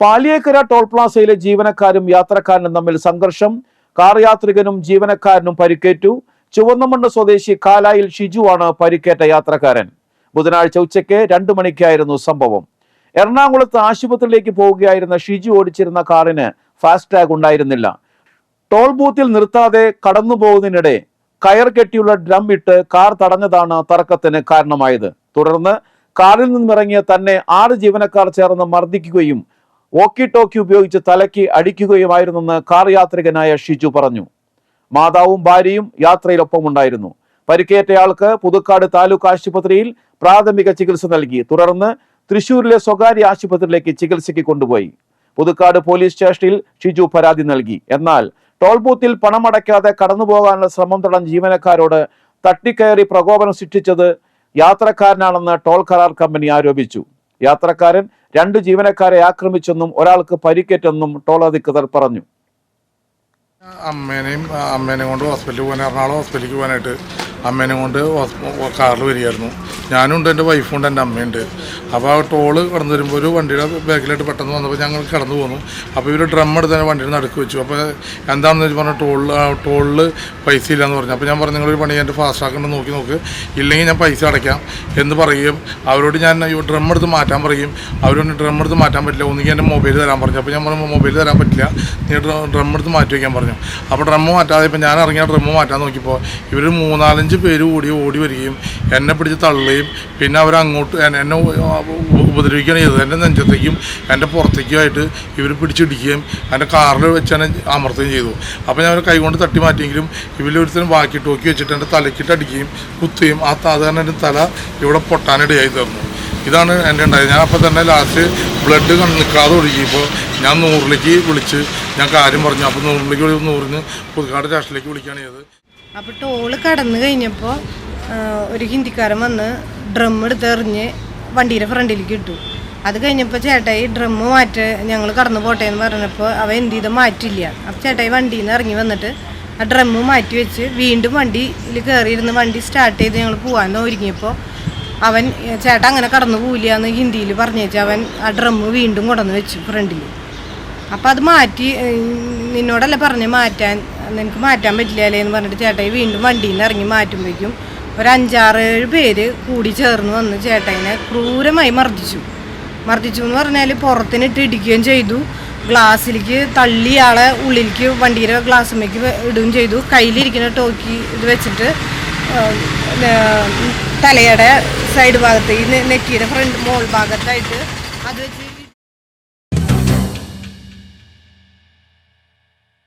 Paliyekkara toll പ്ലാസയിലെ ജീവനക്കാരും യാത്രക്കാരനും തമ്മിൽ സംഘർഷം. കാർ യാത്രികനും ജീവനക്കാരനും പരിക്കേറ്റു. ചുവന്നമണ്ണ് സ്വദേശി കാലായിൽ ഷിജുവാണ് പരിക്കേറ്റ യാത്രക്കാരൻ. ബുധനാഴ്ച ഉച്ചയ്ക്ക് രണ്ടു മണിക്കായിരുന്നു സംഭവം. എറണാകുളത്ത് ആശുപത്രിയിലേക്ക് പോവുകയായിരുന്ന ഷിജു ഓടിച്ചിരുന്ന കാറിന് ഫാസ്ടാഗ് ഉണ്ടായിരുന്നില്ല. ടോൾ ബൂത്തിൽ നിർത്താതെ കടന്നു പോകുന്നതിനിടെ കയർ കെട്ടിയുള്ള ഡ്രം ഇട്ട് കാർ തടഞ്ഞതാണ് തർക്കത്തിന് കാരണമായത്. തുടർന്ന് കാറിൽ നിന്നിറങ്ങിയ തന്നെ ആറ് ജീവനക്കാർ ചേർന്ന് മർദ്ദിക്കുകയും വോക്കി ടോക്കി ഉപയോഗിച്ച് തലയ്ക്ക് അടിക്കുകയുമായിരുന്നെന്ന് കാർ യാത്രികനായ ഷിജു പറഞ്ഞു. മാതാവും ഭാര്യയും യാത്രയിലൊപ്പം ഉണ്ടായിരുന്നു. പരിക്കേറ്റയാൾക്ക് പുതുക്കാട് താലൂക്ക് ആശുപത്രിയിൽ പ്രാഥമിക ചികിത്സ നൽകി. തുടർന്ന് തൃശൂരിലെ സ്വകാര്യ ആശുപത്രിയിലേക്ക് ചികിത്സയ്ക്ക് കൊണ്ടുപോയി. പുതുക്കാട് പോലീസ് സ്റ്റേഷനിൽ ഷിജു പരാതി നൽകി. എന്നാൽ ടോൾ ബൂത്തിൽ പണമടയ്ക്കാതെ കടന്നുപോകാനുള്ള ശ്രമം തടഞ്ഞ ജീവനക്കാരോട് തട്ടിക്കയറി പ്രകോപനം സൃഷ്ടിച്ചത് യാത്രക്കാരനാണെന്ന് ടോൾ കരാർ കമ്പനി ആരോപിച്ചു. യാത്രക്കാരൻ രണ്ട് ജീവനക്കാരെ ആക്രമിച്ചെന്നും ഒരാൾക്ക് പരിക്കേറ്റെന്നും ടോൾ അധികൃതർ പറഞ്ഞു. അമ്മേനെയും അമ്മേനെ കൊണ്ട് ഹോസ്പിറ്റലിൽ പോകാൻ എറണാകുളം ഹോസ്പിറ്റലിലേക്ക് പോകാനായിട്ട് അമ്മേനെയും കൊണ്ട് കാറിൽ വരികയായിരുന്നു. ഞാനുണ്ട് എന്റെ വൈഫുണ്ട് എന്റെ അമ്മയുണ്ട് അപ്പോൾ ആ ടോൾ കടന്നു വരുമ്പോൾ ഒരു വണ്ടിയുടെ ബാക്കിലായിട്ട് പെട്ടെന്ന് വന്നപ്പോൾ ഞങ്ങൾ കടന്നു പോന്നു. അപ്പോൾ ഇവർ ഡ്രം എടുത്ത് തന്നെ വണ്ടിയിൽ നടുക്ക് വെച്ചു. അപ്പോൾ എന്താണെന്ന് വെച്ച് പറഞ്ഞാൽ ടോളിൽ ടോളിൽ പൈസ ഇല്ലയെന്ന് പറഞ്ഞു. അപ്പോൾ ഞാൻ പറഞ്ഞു നിങ്ങളൊരു പണി എന്റെ ഫാസ്റ്റ് ആക്കേണ്ടത് നോക്കി നോക്ക്. ഇല്ലെങ്കിൽ ഞാൻ പൈസ അടയ്ക്കാം. എന്ന് പറയും അവരോട് ഞാൻ ഡ്രം എടുത്ത് മാറ്റാൻ പറയും. അവരോട് ഡ്രം എടുത്ത് മാറ്റാൻ പറ്റില്ല. ഒന്നുകിൽ എന്റെ മൊബൈൽ തരാൻ പറഞ്ഞു. അപ്പോൾ ഞാൻ പറഞ്ഞു മൊബൈൽ തരാൻ പറ്റില്ല. നീ ഡ്രം എടുത്ത് മാറ്റി വയ്ക്കാൻ പറഞ്ഞു. അപ്പോൾ ഡ്രം മാറ്റാതെ ഇപ്പോൾ ഞാൻ ഇറങ്ങിയ ഡ്രം മാറ്റാൻ നോക്കിയപ്പോൾ ഇവർ മൂന്നാലഞ്ച് പേര് കൂടി ഓടി വരികയും എന്നെ പിടിച്ച് തള്ളുകയും പിന്നെ അവരങ്ങോട്ട് എന്നെ എന്നെ ഉപദ്രവിക്കുകയാണ് ചെയ്തത്. എന്റെ നെഞ്ചത്തേക്കും എന്റെ പുറത്തേക്കുമായിട്ട് ഇവർ പിടിച്ചിടിക്കുകയും എന്റെ കാറിൽ വെച്ച് തന്നെ അമർത്തുകയും ചെയ്തു. അപ്പോൾ ഞാൻ അവരെ കൈകൊണ്ട് തട്ടി മാറ്റിയെങ്കിലും ഇവരൊരുത്തരും ബാക്കി ടോക്കി വെച്ചിട്ട് എന്റെ തലക്കിട്ട് അടിക്കുകയും കുത്തുകയും ആ സാധാരണ എന്റെ തല ഇവിടെ പൊട്ടാനിടയായി തീർന്നു. ഇതാണ് എന്റെ ഉണ്ടായത്. ഞാൻ അപ്പോൾ തന്നെ ലാസ്റ്റ് ബ്ലഡ് നിൽക്കാതെ ഒഴുകിയപ്പോൾ ഞാൻ നൂറിലേക്ക് വിളിച്ച് ഞാൻ കാര്യം പറഞ്ഞു. അപ്പോൾ നൂറിലേക്ക് നൂറിന് പുതുക്കാട് രാഷ്ട്രീയത്തിലേക്ക് വിളിക്കുകയാണ് ചെയ്തത്. അപ്പോൾ ടോൾ കടന്നു കഴിഞ്ഞപ്പോൾ ഒരു ഹിന്ദിക്കാരൻ വന്ന് ഡ്രം എടുത്ത് എറിഞ്ഞ് വണ്ടിയുടെ ഫ്രണ്ടിലേക്ക് ഇട്ടു. അത് കഴിഞ്ഞപ്പോൾ ചേട്ടായി ഡ്രമ്മ് മാറ്റ ഞങ്ങൾ കടന്നു പോട്ടെ എന്ന് പറഞ്ഞപ്പോൾ അവ എന്ത് ചെയ്ത? മാറ്റില്ല. അപ്പോൾ ചേട്ടായി വണ്ടിയിൽ നിന്ന് ഇറങ്ങി വന്നിട്ട് ആ ഡ്രമ്മ് മാറ്റി വെച്ച് വീണ്ടും വണ്ടിയിൽ കയറിയിരുന്ന് വണ്ടി സ്റ്റാർട്ട് ചെയ്ത് ഞങ്ങൾ പോകാൻ ഒരുങ്ങിയപ്പോൾ അവൻ ചേട്ടാ അങ്ങനെ കടന്നു പോവില്ല എന്ന് ഹിന്ദിയിൽ പറഞ്ഞേച്ച് അവൻ ആ ഡ്രമ്മ് വീണ്ടും കൊണ്ടുവന്ന് വെച്ചു ഫ്രണ്ടിൽ അപ്പോൾ അത് മാറ്റി നിന്നോടല്ല പറഞ്ഞ് മാറ്റാൻ? നിനക്ക് മാറ്റാൻ പറ്റില്ലല്ലേ എന്ന് പറഞ്ഞിട്ട് ചേട്ടായി വീണ്ടും വണ്ടിയിൽ നിന്ന് ഇറങ്ങി മാറ്റുമ്പോഴേക്കും ഒരു അഞ്ചാറ് ഏഴ് പേര് കൂടി ചേർന്ന് വന്ന് ചേട്ടായിനെ ക്രൂരമായി മർദ്ദിച്ചു. മർദ്ദിച്ചു എന്ന് പറഞ്ഞാൽ പുറത്തിനിട്ട് ഇടിക്കുകയും ചെയ്തു. ഗ്ലാസ്സിലേക്ക് തള്ളി ആളെ ഉള്ളിലേക്ക് വണ്ടിയുടെ ഗ്ലാസ്സിലേക്ക് ഇടുകയും ചെയ്തു. കയ്യിലിരിക്കുന്ന ടോക്കി ഇത് വെച്ചിട്ട് തലയുടെ സൈഡ് ഭാഗത്ത് ഈ നെറ്റിയുടെ ഫ്രണ്ട് മോൾ ഭാഗത്തായിട്ട് അത് വെച്ച്